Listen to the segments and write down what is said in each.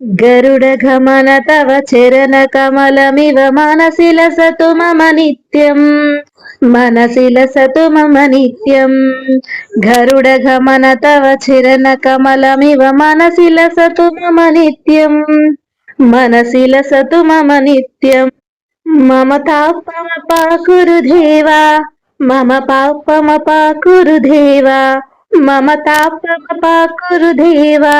గరుడ గమన తవ చరణ కమలమివ మనసిల సతు మమ నిత్యం మనసిల సతు మమ నిత్యం గరుడ గమన తవ చరణ కమలమివ మనసిల సతు మమ నిత్యం మనసిల సతు మమ నిత్యం మమ తాపమ పాకురు దేవా. మమ పాపమ పాకురు దేవా. మమ తాపమ పాకురు దేవా.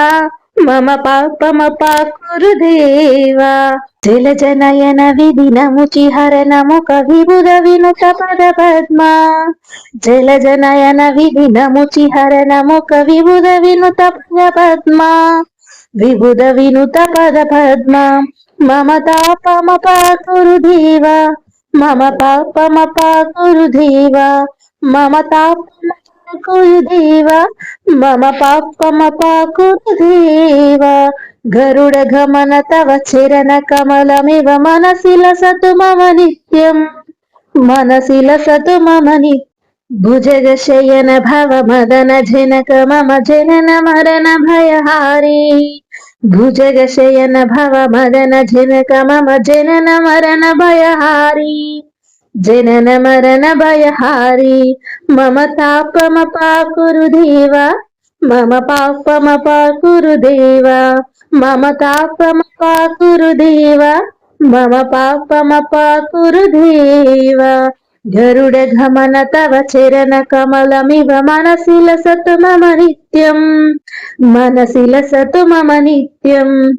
పాపమపాకురుదేవా జలజనయన విధినముచి హరణము కవిబుధ వినుత పద పద్మ. జలజనయన విధినముచి హరణము కవిబుధ వినుత పద పద్మ. విబుధ వినుత పద పద్మ. మమ తాపమ పాకురుదేవా. మమ పాపమపాకురుదేవ మమ తాపమ తాపమపాకురుదేవ మమ పాపమపాకురుదేవ గరుడ గమన తవ చరణ కమలమివ మనసి లసతు మమ నిత్యం మనసి లసతు మమ నిత్యం భుజగ శయన భవ మదన జనక మమ జనన మరణ భయహారీ భుజగ శయన భవ మదన జనక మమ జనన మరణ భయహారీ జనన మరణ భయహారి. మమ తాపమ పాకురు దేవ. మమ పాపమ పాకురు దేవ. మమ తాపమ పాకురు దేవ. మమ పాపమ పాకురు దేవ. గరుడ గమన తవ చరణ కమలమివ మనసిల సతు మమ నిత్యం. మనసిల సతు మమ నిత్యం.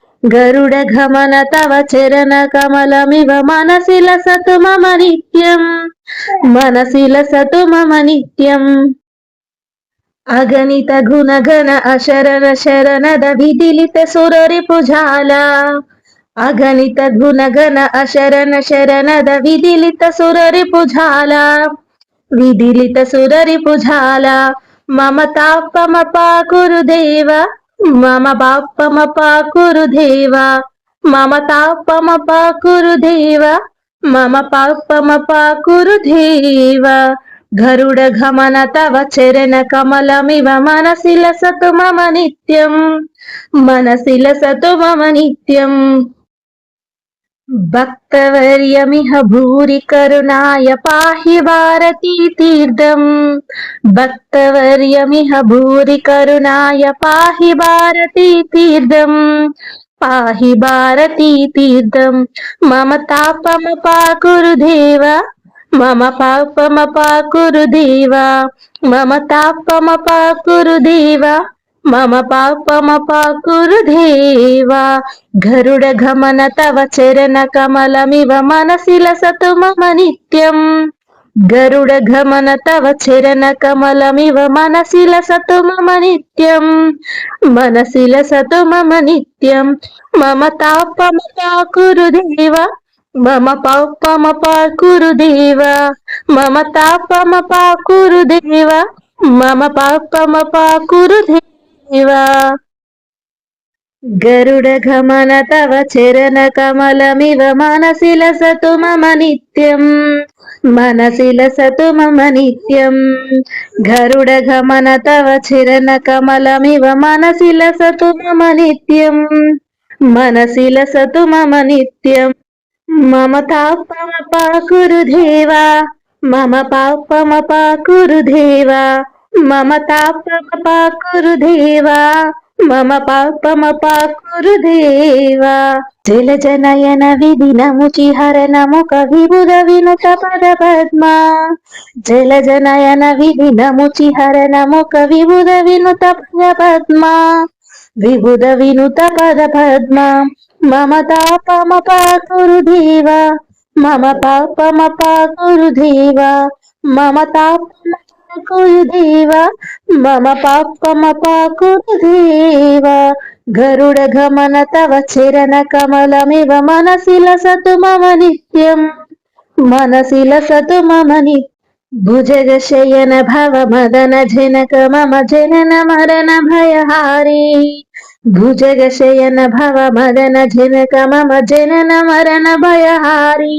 తాపమ గరుడ గమన తవ చరణ కమలమివ మనసి లసతు మమ నిత్యం మనసి లసతు మమ నిత్యం అగణిత గుణగణ అశరణ శరణద విదిలిత సురరి పుజాల. అగణిత గుణగణ అశరణ శరణద విదిలిత సురరి పుజాల. విదిలిత సురరి పుజాల. మమ తాపమ పాకురుదేవ మమ పాపమ పాకురుదేవ మమ తాపమ పాకురుదేవ మమ పాపమ పాకురుదేవ గరుడ గమన తవ చరణ కమలమివ మనసిల సతు మమ నిత్యం మనసిల సతు మమ నిత్యం. భక్తవర్యమిహ భూరి కరుణాయ పాహి భారతీ తీర్థం. భక్తవర్యమిహ భూరి కరుణాయ పాహి భారతీ తీర్థం. పాహి భారతీ తీర్థం. మమ తాపమ పాకురు పాకురుదేవ మమ పాపమ పాకురు పాకురుదేవ మమ తాపమ పాకురు పాకురుదేవ మమ పాపమ పాకురుదేవ గరుడ గమన తవ చరణ కమలమివ మనసిల సతు మమ నిత్యం గరుడ గమన తవ చరణ కమలమివ మనసిల సతు మమ నిత్యం మనసిల సతు మమ నిత్యం మమ తాపమ పాకురుదేవ మమ పాపమ పాకురుదేవ మమ తాపమ పాకురుదేవ మమ పాపమ పాకురుదేవ గరుడ గమన తవ చరణ కమలమివ మనసి లసతు మమ నిత్యం మనసి లసతు మమ నిత్యం గరుడ గమన తవ చరణ కమలమివ మనసి లసతు మమ నిత్యం మనసి లసతు మమ నిత్యం మమ తాపమ పాకురుదేవా మమ పాపమ పాకురు దేవా. తాపమ పాకురుదేవా మమ పాపమ పాకురుదేవా జలజనయన విధినముచి చిహరణము కవిబుధ వినుత పద పద్మ. జలజనయన విధినముచి చిహరణము కవిబుధ వినుత పద పద్మ. విబుధ వినుత పద పద్మ. మమ తాపమ పాకురుదేవ మమ పాపమ పాకురుదేవ మమ తాపమ కురుదేవ మమ పాపమ పాకురుదేవ గరుడ గమన తవ చరణ కమలమివ మనసిల సతు మమ నిత్యం మనసిల సతు మమ నిత్యం భుజగ శయన భవ మదన జనక మమ జనన మరణ భయహారి భుజగ శయన భవ మదన జనక మమ జనన మరణ భయహారి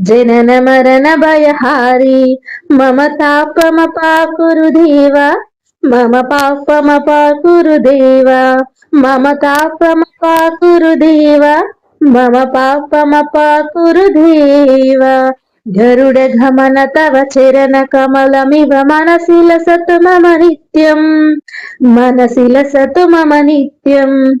జనన మరణ భయహారి. మమ తాపమ పాకురు దేవ. మమ పాపమ పాకురు దేవ. మమ తాపమ పాకురు దేవ. మమ పాపమ పాకురు దేవ. గరుడ గమన తవ చరణ కమలమివ మనసిల సతు మమ నిత్యం. మనసిల సతు మమ నిత్యం.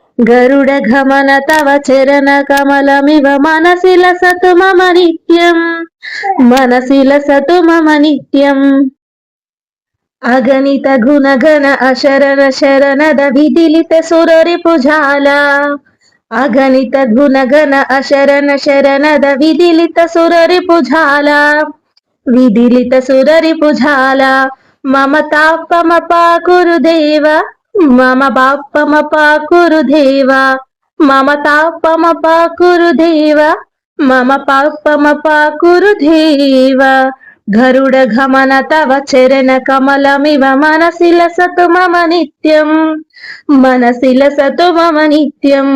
గరుడ గమన తవ చరణ కమలమివ మనసిల సతు మమ నిత్యం మనసిల సతు మమ నిత్యం అగణిత గుణగణ అశరణ శరణద విదిలిత సురరి పుజాల. అగణిత గుణగణ అశరణ శరణద విదిలిత సురరి పుజాల. విదిలిత సురరి పుజాల. మమ తాపమ పాకురు దేవ. మమ బాపమ పాకురు దేవ మమ తాపమ పాకురు దేవ మమ పాపమ పాకురు దేవ. గరుడ గమన తవ చరణ కమలమివ మనసిల సతు మమ నిత్యం మనసిల సతు మమ నిత్యం.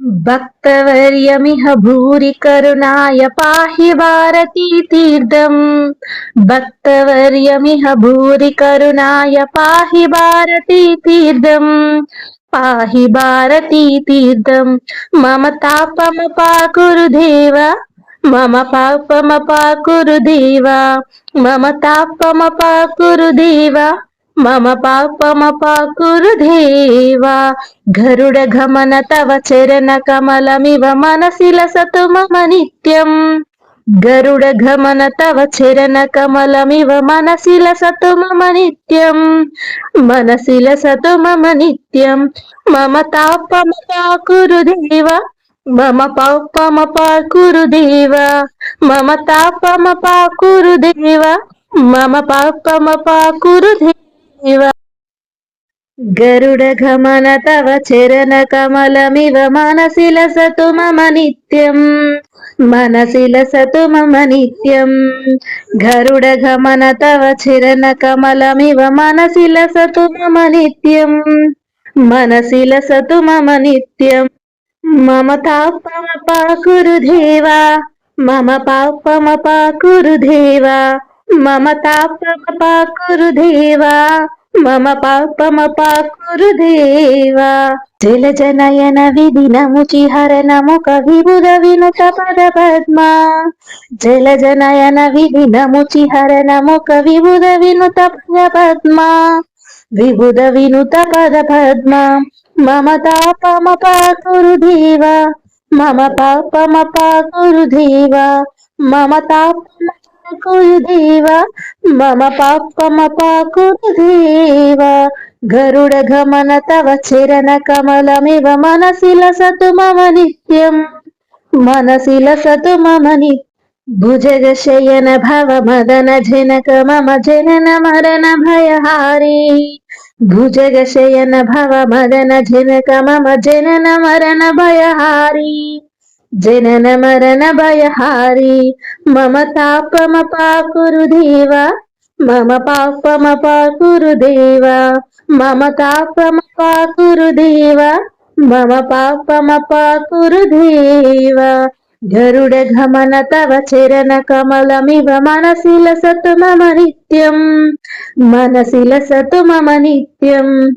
భక్తవర్యమిహ భూరి కరుణాయ పాహి భారతీ తీర్థం. భక్తవర్యమిహ భూరి కరుణాయ పాహి భారతీ తీర్థం. పాహి భారతీ తీర్థం. మమ తాపమ పాకురు దేవ మమ పాపమ పాకురు దేవ మమ తాపమ పాకురు దేవ మమ పాపమ పాకురు గరుడ గమన తవ చరణ కమలమివ మనసిల సతు మమ నిత్యం గరుడ గమన తవ చరణ కమలమివ మనసిల సతు మమ నిత్యం మనసిల సతు మమ నిత్యం మమ తాపమ పాకురు మమ పాపమ పాకురుదేవా మమ తాపమ పాకురుదేవా మమ పాపమ పాకురుదేవా దేవ గరుడ గమన తవ చరణ కమలమివ మనసిల సతు మమ నిత్యం. మనసిల సతు మమ నిత్యం. గరుడ గమన తవ చరణ కమలమివ మనసిల సతు మమ నిత్యం. మనసిల సతు మమ నిత్యం. మమ తాపమ పాకురు దేవా. మమ పాపమ పాకురు దేవా. మమ తాపమ పాకురు దేవా మమ పాపమ పాకురు దేవా. జలజనయన విదినము చిహరణము హరణము కవిబుధ వినుత పద పద్మ. జలజనయన విదినము చిహరణము హరణము కవిబుధ వినుత పద పద్మ. విబుధ వినుత పద పద్మ. మమ తాపమ పాకురు దేవా మమ పాపమ పాకురు దేవా. మమ తాపమ పాకురు దేవా మమ పాపమ పాకురు దేవా గరుడ గమన తవ చరణ కమలమివ మనసిల సతు మమ నిత్యం మనసిల సతు మమ నిత్యం భుజగ శయన భవ మదన జనక మమ జనన మరణ భయహారి భుజగ శయన భవ మదన జనక మమ జనన మరణ భయహారి జనన మరణ భయహారి. మమ తాపమ పాకురు దేవ. మమ పాపమ పాకురు దేవ. మమ తాపమ పాకురు దేవ. మమ పాపమ పాకురు దేవ. గరుడ గమన తవ చరణ కమలమివ మనసిల సతు మమ నిత్యం. మనసిల సతు మమ నిత్యం.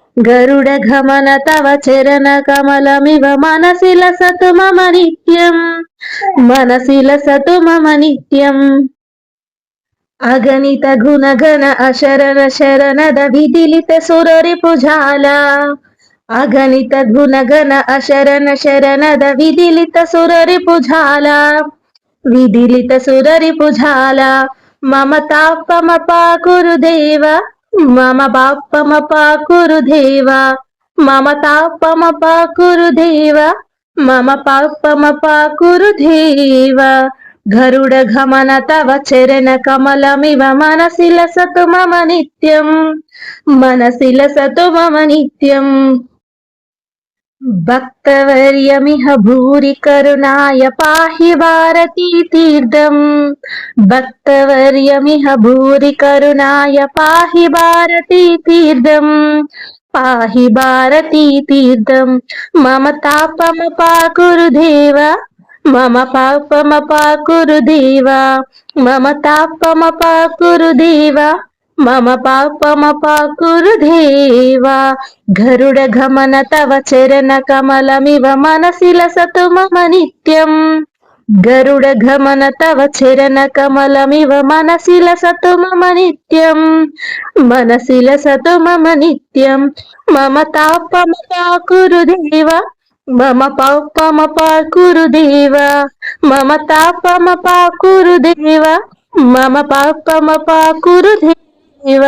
గరుడ గమన తవ చరణ కమలమివ మనసిల సతు మమ నిత్యం. మనసిల సతు మమ నిత్యం. అగణిత గుణగణ అశరణ శరణద విదిలిత సురరి పుజాల. అగణిత గుణగణ అశరణ శరణద విదిలిత సురరి పుజాల. విదిలిత సురరి పుజాల. మమ తాపమ పాకురు దేవ. మమ బాపమ పాకురు దేవ మమ తాపమ పాకురు దేవ మమ పాపమ పాకురు దేవ. గరుడ గమన తవ చరణ కమలమివ మనసిల సతు మమ నిత్యం మనసిల సతు మమ నిత్యం. భక్తవర్యమిహ భూరి కరుణాయ పాహి భారతీ తీర్థం. భక్తవర్యమిహ భూరి కరుణాయ పాహి భారతీ తీర్థం. పాహి భారతీ తీర్థం. మమ తాపమ పాకురు దేవ మమ పాపమ పాకురు దేవ మమ తాపమ పాకురు దేవ మమ పాపమపాకురుదేవా గరుడ గమన తవ చరణ కమలమివ మనసిల సతు మమ నిత్యం గరుడ గమన తవ చరణ కమలమివ మనసిల సతు మమ నిత్యం మనసిల సతు మమ నిత్యం మమ తాపమపాకురుదేవా మమ పాపమ పాకురు మమ తాపమ పాకురు మమ పాపమ పాకురు దేవ